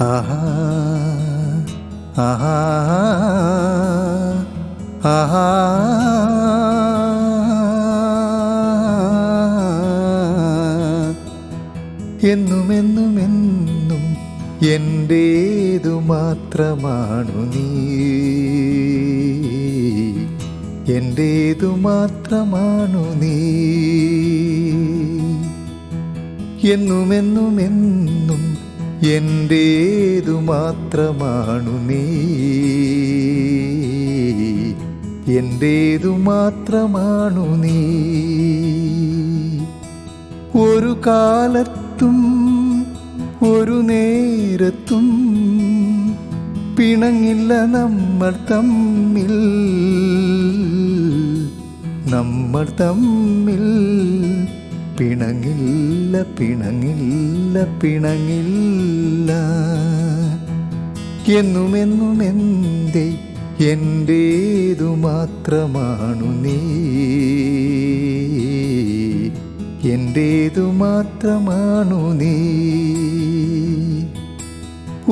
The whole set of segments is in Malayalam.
ആഹാ ആഹാ ആഹാ എന്നും എന്നും എന്റേതു മാത്രമാണു നീ. എന്റേതു മാത്രമാണു നീ. എന്നുമെന്നും എന്നും എന്റേതു മാത്രമാണു നീ. എന്റേതു മാത്രമാണു നീ. ഒരു കാലത്തും ഒരു നേരത്തും പിണങ്ങില്ല നമ്മൾ തമ്മിൽ. നമ്മൾ തമ്മിൽ പിണങ്ങില്ല പിണങ്ങില്ല പിണങ്ങില്ല. എന്നുമെന്നും എന്തേ എന്റേതു മാത്രമാണു നീ. എന്റേതു മാത്രമാണു നീ.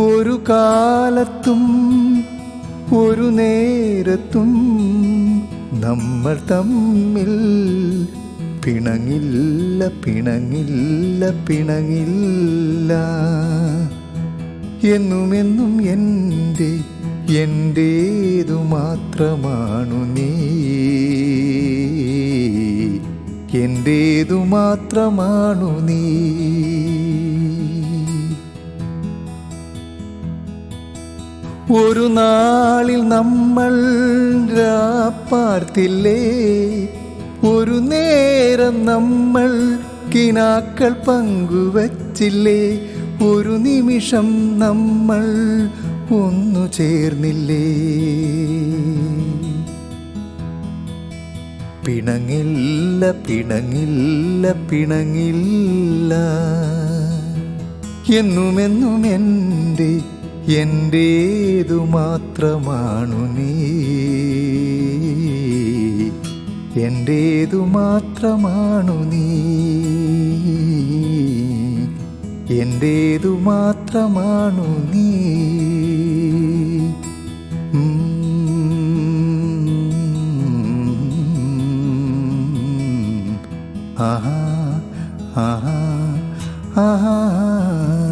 ഒരു കാലത്തും ഒരു നേരത്തും നമ്മൾ തമ്മിൽ പിണങ്ങില്ല പിണങ്ങില്ല പിണങ്ങില്ല. എന്നുമെന്നും എന്റെ എന്റേതു മാത്രമാണു നീ. എന്റേതു മാത്രമാണു നീ. ഒരു നാളിൽ നമ്മൾ രാപ്പാർത്തില്ലേ ഒരു നേരം നമ്മൾ കിനാക്കൾ പങ്കുവച്ചില്ലേ? ഒരു നിമിഷം നമ്മൾ ഒന്നു ചേർന്നില്ലേ? പിണങ്ങില്ല പിണങ്ങില്ല പിണങ്ങില്ല. എന്നുമെന്നും എന്റെ എന്റേതു മാത്രമാണു നീ. എന്റേതു മാത്രമാണു നീ. എന്റേതു മാത്രമാണു നീ. ആഹാ ആഹാ ആഹാ.